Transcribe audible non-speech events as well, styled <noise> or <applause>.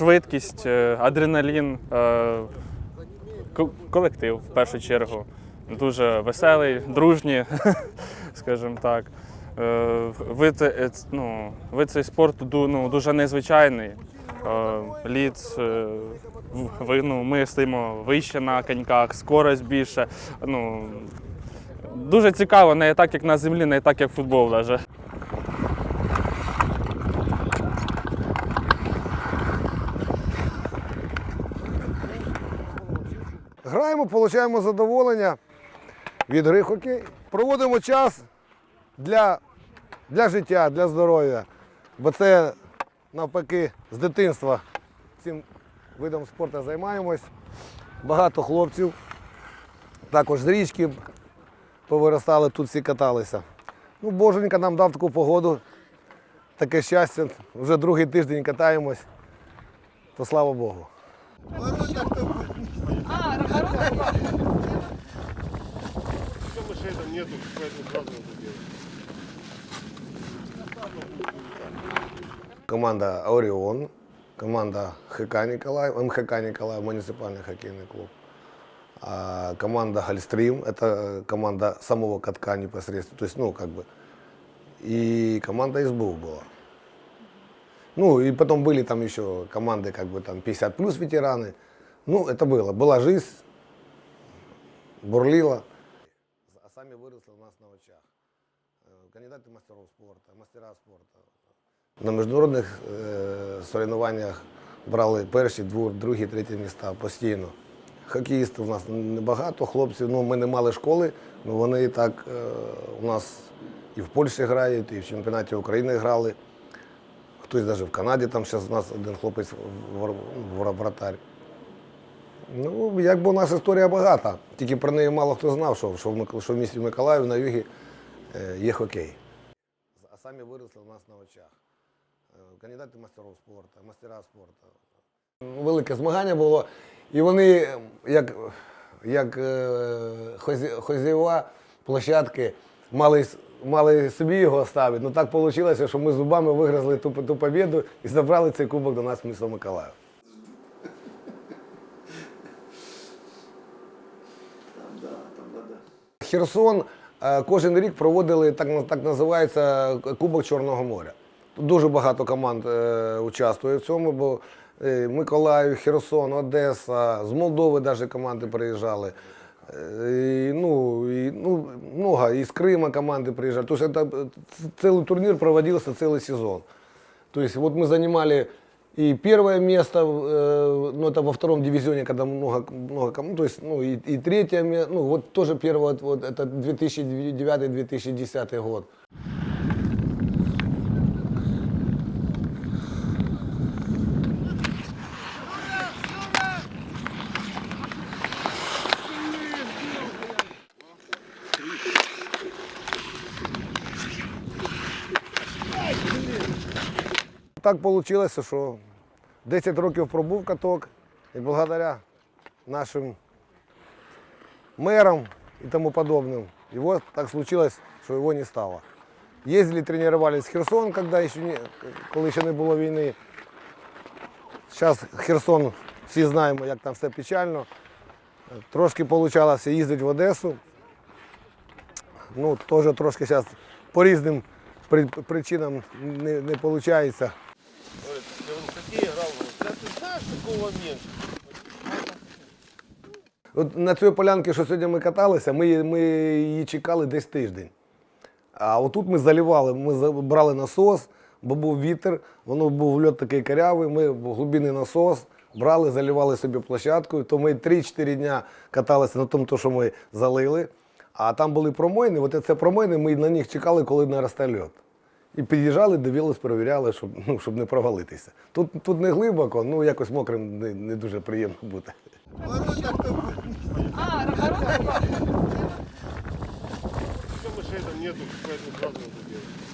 швидкість, е, адреналін, е, колектив в першу чергу. Дуже веселий, дружній, <laughs> скажімо так. Е, Вид, е, ну, вид цей спорту ну, дуже незвичайний. Е, ви- ну, ми стоїмо вище на коньках, скорость більше. Ну, дуже цікаво, не так, як на землі, не так, як футбол. Навіть. Граємо, отримуємо задоволення від гри хокей. Проводимо час для, для життя, для здоров'я. Бо це навпаки з дитинства цим видом спорту займаємось. Багато хлопців. Також з річки повиростали, тут всі каталися. Ну, Боженька нам дав таку погоду, таке щастя. Вже другий тиждень катаємось, то слава Богу. Все мышей там нету, поэтому сразу надо делать. команда Оріон, команда ХК Николаев, МХК Николаев, муниципальный хоккейный клуб. А команда Гольстрим, это команда самого катка непосредственно, то есть, ну, как бы. И команда СБУ была. Ну, и потом были там еще команды, как бы, там, 50 плюс ветераны. Ну, это было. Была жизнь, бурлила. А сами выросли у нас на очах. Э, Кандидаты мастеров спорта, мастера спорта. На міжнародних е, соревнованнях брали перші, дву- другі, треті міста постійно. Хокеїстів у нас небагато, хлопців. Ну, ми не мали школи, але вони і так е, у нас і в Польщі грають, і в чемпіонаті України грали. Хтось навіть в Канаді, там зараз у нас один хлопець вор- вор- вратарь. Ну, якби у нас історія багата. Тільки про неї мало хто знав, що, в що в місті Миколаїв на югі е, є хокей. А самі виросли у нас на очах. Е, Кандидати мастерів спорту, мастера спорту. Велике змагання було. І вони, як, як е, хозяєва площадки, мали, мали собі його ставити. Ну так вийшло, що ми зубами виграли ту, ту побіду і забрали цей кубок до нас в місто Миколаїв. Херсон е, кожен рік проводили так, так називається Кубок Чорного моря. Дуже багато команд е, участвує в цьому, бо е, Миколаїв, Херсон, Одеса, з Молдови навіть команди приїжджали. Е, і, ну, і, ну, много, і з Крима команди приїжджали. Тобто це, цілий турнір проводився цілий сезон. То есть вот мы и первое место, э, ну это во втором дивизионе, когда много, много ком- ну, то есть, ну и, и третье место, ну вот тоже первое, вот, вот это 2009-2010 год. Так вийшло, що 10 років пробув каток, і благодаря нашим мерам і тому подобним, його так случилось, що його не стало. Їздили, тренувалися в Херсон, коли ще не, коли ще не було війни. Зараз Херсон, всі знаємо, як там все печально. Трошки вийшло їздити в Одесу. Ну, теж трошки зараз по різним причинам не, не виходить. Такого меньше. От на цій полянці, що сьогодні ми каталися, ми, ми її чекали десь тиждень. А отут ми заливали, ми брали насос, бо був вітер, воно був льот такий корявий, ми глибинний насос брали, заливали собі площадку, то ми 3-4 дня каталися на тому, що ми залили. А там були промойни, от це промойни, ми на них чекали, коли наросте льот. І під'їжджали, дивились, перевіряли, щоб, ну, щоб не провалитися. Тут, тут не глибоко, ну якось мокрим не, не дуже приємно бути. Все мышей там нету, поэтому сразу надо делать.